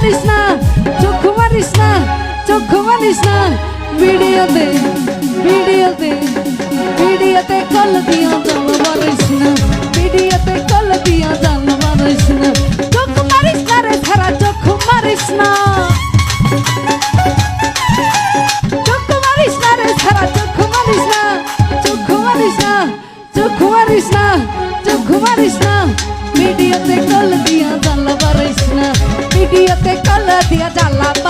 মারিস না, চোখ মারিস না, চোখ মারিস না। ভিডিওতে ভিডিওতে ভিডিওতে কল দিয়া জাল মারিস না, ভিডিওতে কল দিয়া জাল মারিস না। চোখ মারিস না রে সারা, চোখ মারিস না। চোখ মারিস না রে সারা, চোখ মারিস না, চোখ মারিস না, চোখ মারিস না, চোখ মারিস না। ভিডিওতে কল দিয়া ভিডিওতে কল দিয়া জ্বালা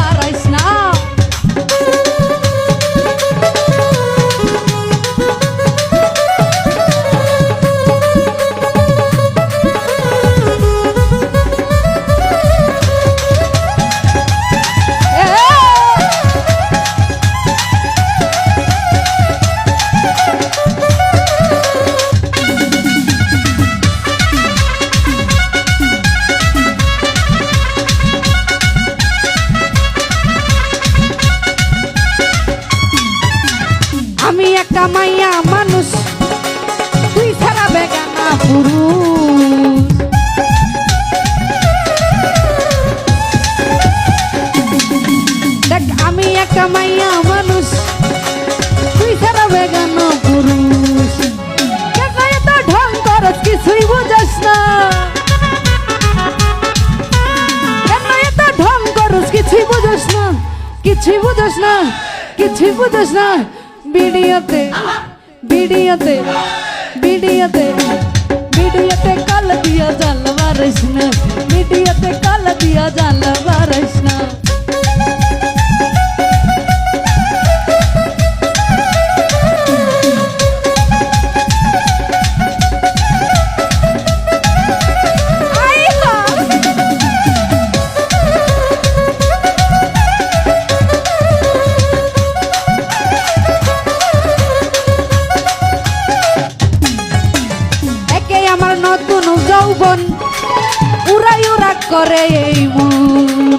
মাইয়া মানুষ। তুই ছাড়া বেগানা পুরুষ। দেখ, আমি একটা মাইয়া মানুষ। তুই ছাড়া বেগানা পুরুষ। এত ঢং করস, কিছুই বুঝাস না। এত ঢং করস, কিছুই বুঝাস না। কিছুই বুঝাস না, কিছুই বুঝাস না। ভিডিওতে ভিডিওতে ভিডিওতে ভিডিওতে কাল দিয়া জাল মারিস না ভিডিওতে কাল দিয়া জাল করে এই মন।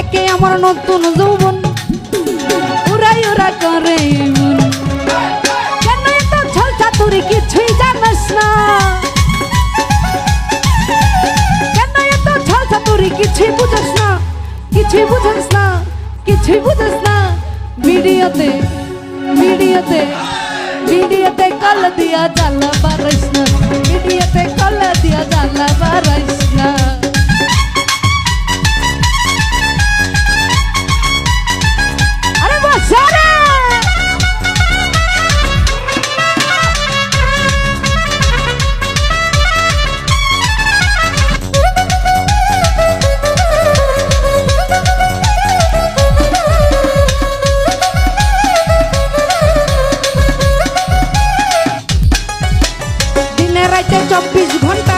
একে আমার নতুন যৌবন, উড়াই উড়া করে মন। কেন এত ছল চাতুরি কিছুই জানাস না। কেন এত ছল চাতুরি কিছুই বুঝাস না। কিছুই বুঝাস না, কিছুই বুঝাস না। ভিডিওতে ভিডিওতে ভিডিওতে কল দিয়া জালা বারাইস না ভিডিওতে কল দিয়া জালা বারাইস না রাইতে চব্বিশ ঘণ্টা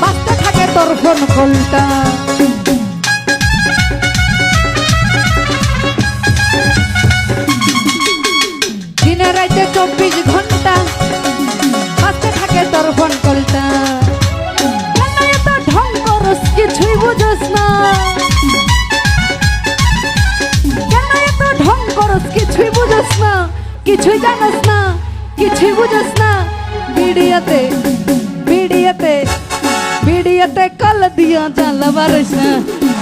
বাঁচতে থাকে তোর ফোন কলটা। দিনে রাইতে চব্বিশ ঘণ্টা বাঁচতে থাকে তোর ফোন এত ঢং করস, কিছুই বুঝস না। কিছুই বুঝস না। কিছুই জানাস না, কিছুই বুঝস না। ভিডিওতে ভিডিওতে কল দিয়া জালা বারাইস না।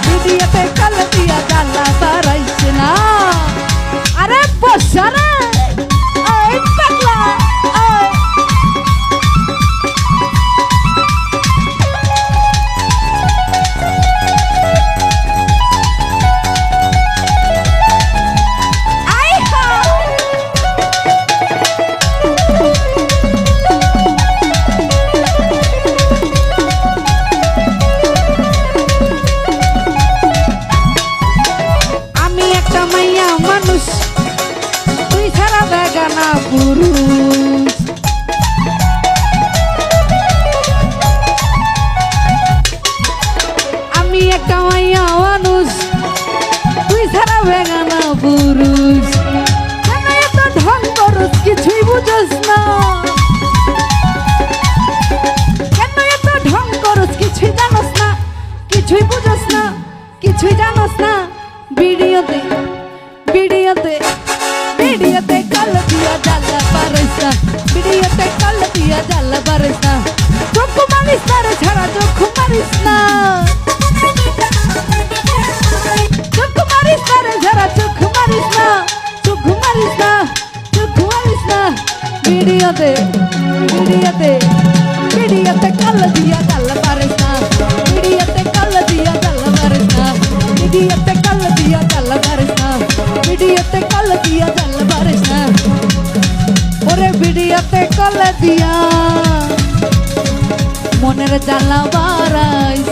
ভিডিওতে কল দিয়া জালা বারাইস না। আরে কিছুই জানস না ভিডিওতে ভিডিওতে ভিডিওতে কাল দিয়া জ্বালা পারিস ভিডিওতে কাল দিয়া জ্বালা পারিস চোখ মারিস না ছাড়া, চোখ মারিস না। চোখ মারিস না ছাড়া, চোখ মারিস না। চোখ মারিস না, চোখ মারিস না। ভিডিওতে ভিডিওতে ভিডিওতে কাল দিয়া জ্বালা পারিস কল দিয়া মনের জ্বালা বাড়াইস